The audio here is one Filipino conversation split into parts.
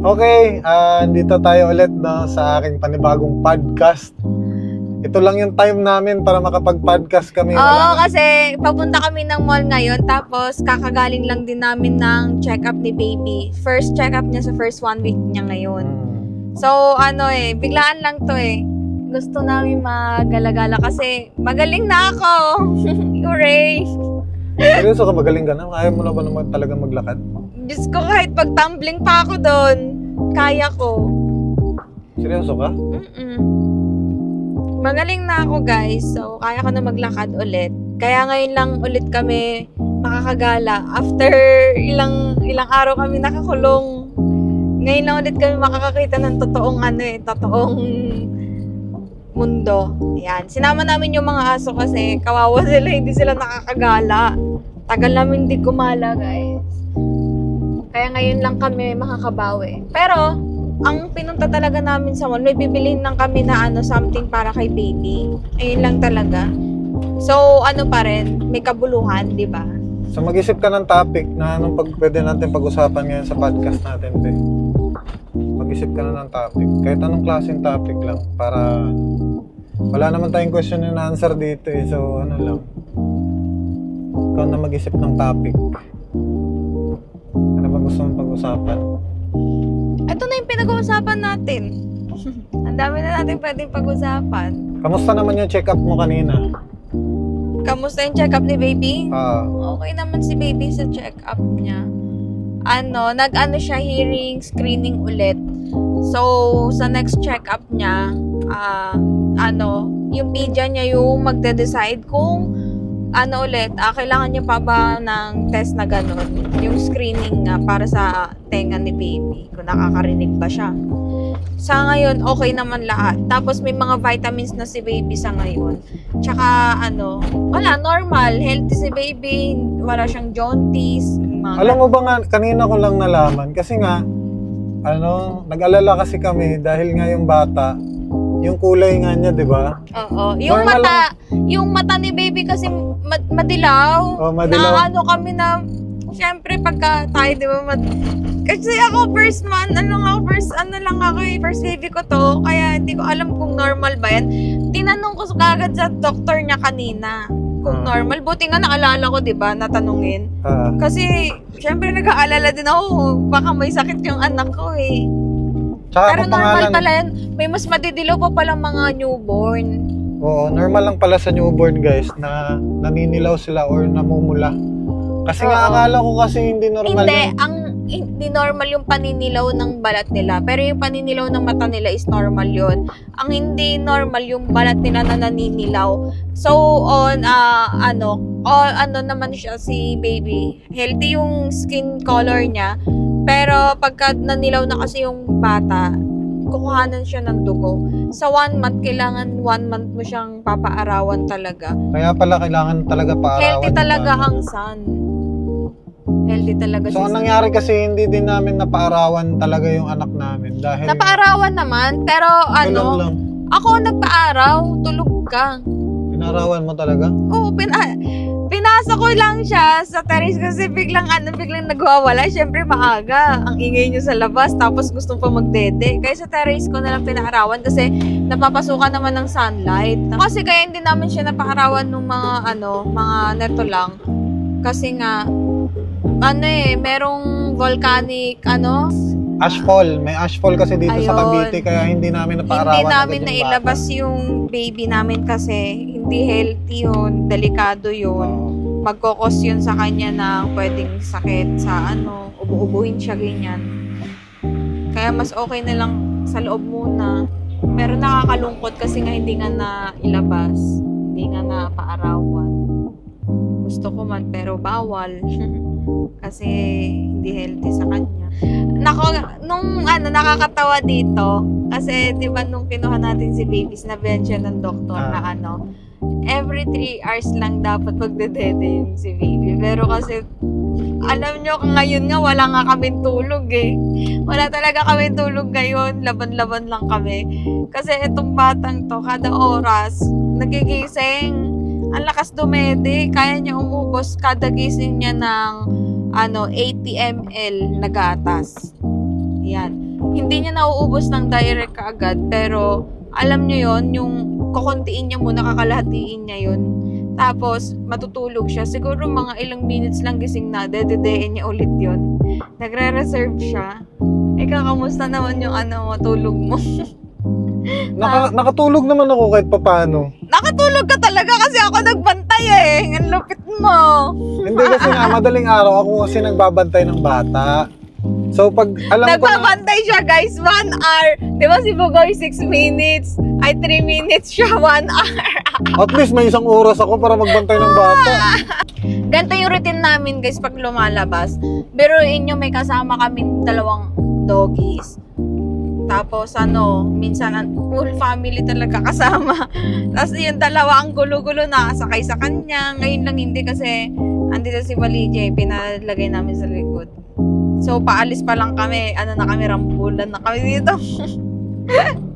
Okay, ah, dito tayo ulit no, sa aking panibagong podcast. Ito lang yung time namin para makapag-podcast kami. Oo, Wala kasi papunta kami ng mall ngayon tapos kakagaling lang din namin ng check-up ni baby. First check-up niya sa first one week niya ngayon. Hmm. So, ano eh, biglaan lang to eh. Gusto namin magalagala kasi magaling na ako. Hooray! Seryoso ka, magaling ka na? Kaya mo na ba naman talaga maglakad? Diyos ko, kahit pag-tumbling pa ako doon, kaya ko. Seryoso ka? Mm-mm. Magaling na ako guys, so kaya ko na maglakad ulit. Kaya ngayon lang ulit kami makakagala. After ilang ilang araw kami nakakulong, ngayon lang ulit kami makakakita ng totoong ano eh, totoong mundo. Ayan. Sinama namin yung mga aso kasi kawawa sila, hindi sila nakakagala. Tagal namin hindi gumala guys. Kaya ngayon lang kami makakabawi. Pero, ang pinunta talaga namin sa mall, may bibilihin lang kami na ano, something para kay baby. Ayun lang talaga. So, ano pa rin, may kabuluhan, di ba? So mag-isip ka ng topic na anong pag, pwede natin pag-usapan ngayon sa podcast natin, be. Mag-isip ka na ng topic. Kahit anong klaseng topic lang. Para wala naman tayong question and answer dito eh. So ano lang. Ikaw na mag-isip ng topic. Ano ba gusto mong pag-usapan? Ito na yung pinag-uusapan natin. Ang dami na natin pwedeng pag-usapan. Kamusta naman yung check-up mo kanina? Kamusta yung check-up ni baby? Ah, Okay naman si baby sa check-up niya. Ano, nag-ano siya, hearing screening ulit. So, sa next check-up niya, ah, ano, yung pedia niya yung magde-decide kung ano ulit, ah, kailangan niya pa ba ng test na ganun. Yung screening nga para sa tenga ni baby, kung nakakarinig ba siya. Sa ngayon, okay naman lahat. Tapos may mga vitamins na si baby sa ngayon. Tsaka ano, wala, normal. Healthy si baby. Wala siyang jaundice. Mga alam mo ba nga, kanina ko lang nalaman. Kasi nga, ano, nag-alala kasi kami dahil nga yung bata, yung kulay nga niya, di ba? Oo. Yung Normal mata, yung mata ni baby kasi ma- madilaw. Oh, madilaw. Na ano kami na, syempre pagka tayo, di ba, mad- kasi ako first man, ano nga, first, ano lang ako eh, first baby ko to, kaya hindi ko alam kung normal ba yan. Tinanong ko kagad sa doktor niya kanina kung Ah. normal. Buti nga naalala ko, di ba, natanungin. Ah, Kasi, syempre nag-aalala din ako, baka may sakit yung anak ko eh. Tsaka Pero normal pangalan, pala yan. May mas madidilaw pa palang mga newborn. Oo, normal lang pala sa newborn guys na naninilaw sila or namumula. Kasi nga akala ko kasi hindi normal Hindi, yun. ang hindi normal yung paninilaw ng balat nila. Pero yung paninilaw ng mata nila is normal yon. Ang hindi normal yung balat nila na naninilaw. So on ah, ano, o ano naman siya si baby. Healthy yung skin color niya. Pero pagka nanilaw na kasi yung bata, kukuhanan siya ng dugo. Sa one month, kailangan one month mo siyang papaarawan talaga. Kaya pala kailangan talaga paarawan. Healthy talaga ang son. Healthy talaga So, si ang nangyari kasi hindi din namin napaarawan talaga yung anak namin dahil Napaarawan naman, pero ano, lang. ako nagpaaraw, tulog ka. Pinarawan mo talaga? Oo, pina pinasa ko lang siya sa terrace kasi biglang ano, biglang nagwawala. Siyempre maaga, ang ingay niyo sa labas, tapos gusto pa magdede. Kaya sa terrace ko na lang pinaarawan kasi napapasukan naman ng sunlight. Kasi kaya hindi namin siya napaarawan ng mga ano, mga neto lang. Kasi nga, ano eh, merong volcanic, ano, Ashfall. May ashfall kasi dito sa Ayun. Cavite kaya hindi namin napaarawan. Hindi namin agad yung nailabas yung baby namin kasi hindi healthy yun, delikado yun. Oo. Magkokos yun sa kanya ng pwedeng sakit sa ano, ubu-ubuhin siya ganyan. Kaya mas okay na lang sa loob muna. Pero nakakalungkot kasi nga hindi nga na ilabas. Hindi nga na paarawan. Gusto ko man pero bawal. kasi hindi healthy sa kanya. Nako, nung ano, nakakatawa dito, kasi di ba nung kinuha natin si baby, sinabihan siya ng doktor na Ah. ano, every 3 hours lang dapat magdedede yung si baby. Pero kasi, alam nyo, ngayon nga, wala nga kami tulog eh. Wala talaga kami tulog ngayon. Laban-laban lang kami. Kasi itong batang to, kada oras, nagigising. Ang lakas dumede. Kaya niya umubos kada gising niya ng ano, 80 ml na gatas. Yan. hindi niya nauubos ng direct kaagad, pero alam niyo yon yung kukuntiin niya muna, kakalahatiin niya yun. Tapos, matutulog siya. Siguro mga ilang minutes lang gising na, dededein niya ulit yon Nagre-reserve siya. Ikaw, kamusta naman yung ano mo, tulog mo? Naka, nakatulog naman ako kahit papano. Nakatulog ka talaga kasi ako nagbantay eh. Ang lupit mo. Hindi kasi nga, madaling araw ako kasi nagbabantay ng bata. So pag alam ko na, Nagbabantay siya guys, one hour. Di ba si Bugoy 6 minutes? Ay, 3 minutes siya, one hour. at least may isang oras ako para magbantay ng bata. Ganito yung routine namin guys pag lumalabas. Pero inyo may kasama kami dalawang doggies. Tapos ano, minsan ang full family talaga kasama. Tapos yung dalawa ang gulo-gulo na sakay sa kanya. Ngayon lang hindi kasi andito si Walije, pinalagay namin sa likod. So paalis pa lang kami, ano na kami, rambulan na kami dito.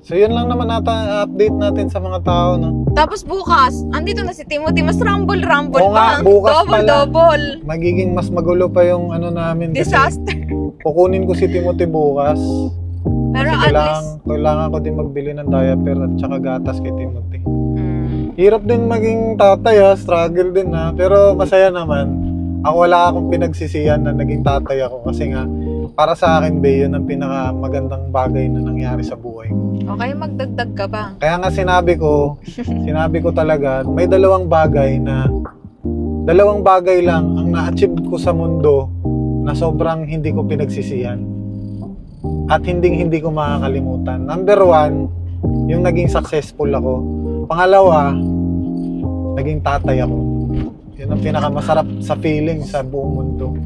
So yun lang naman nata update natin sa mga tao, no? Tapos bukas, andito na si Timothy, mas rumble-rumble Oo nga, pa. bukas Double-double. Magiging mas magulo pa yung ano namin kasi Disaster. kukunin ko si Timothy bukas. Pero Kasi at kailangan, least, kailangan ko din magbili ng diaper at saka gatas kay Timothy. Mm. Hirap din maging tatay ha, struggle din ha, pero masaya naman. Ako wala akong pinagsisihan na naging tatay ako kasi nga para sa akin, be, yun ang pinaka magandang bagay na nangyari sa buhay ko. Okay, magdagdag ka ba? Kaya nga sinabi ko, sinabi ko talaga, may dalawang bagay na dalawang bagay lang ang na-achieve ko sa mundo na sobrang hindi ko pinagsisihan. At hindi hindi ko makakalimutan. Number one, yung naging successful ako. Pangalawa, naging tatay ako. Yun ang pinakamasarap sa feeling sa buong mundo.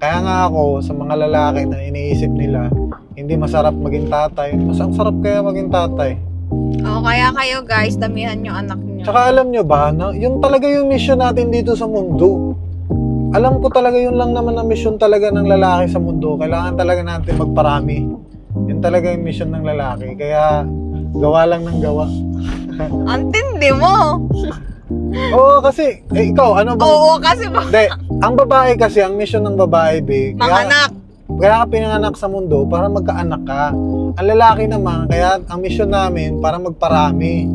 Kaya nga ako, sa mga lalaki na iniisip nila, hindi masarap maging tatay. Mas ang sarap kaya maging tatay. O, kaya kayo guys, damihan yung anak niyo. Tsaka alam nyo ba, na yun talaga yung mission natin dito sa mundo. Alam ko talaga yun lang naman ang mission talaga ng lalaki sa mundo. Kailangan talaga natin magparami. Yun talaga yung mission ng lalaki. Kaya gawa lang ng gawa. Ang tindi mo. Oo, kasi, eh, ikaw, ano ba? Oo, kasi ba? Hindi, ang babae kasi, ang mission ng babae, be, Mga kaya, anak. kaya ka pinanganak sa mundo para magkaanak ka. Ang lalaki naman, kaya ang mission namin para magparami.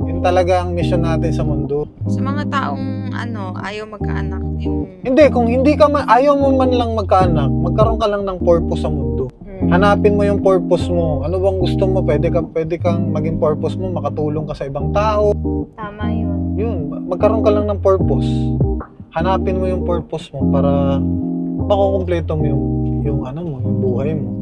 Yun talaga ang mission natin sa mundo. Sa mga taong, ano, ayaw magkaanak. Yung, Hindi, kung hindi ka man, ayaw mo man lang magkaanak, magkaroon ka lang ng purpose sa mundo. Hanapin mo yung purpose mo. Ano bang gusto mo? Pwede ka pwede kang maging purpose mo, makatulong ka sa ibang tao. Tama yun. Yun, magkaroon ka lang ng purpose. Hanapin mo yung purpose mo para makukumpleto mo yung yung ano mo, yung buhay mo.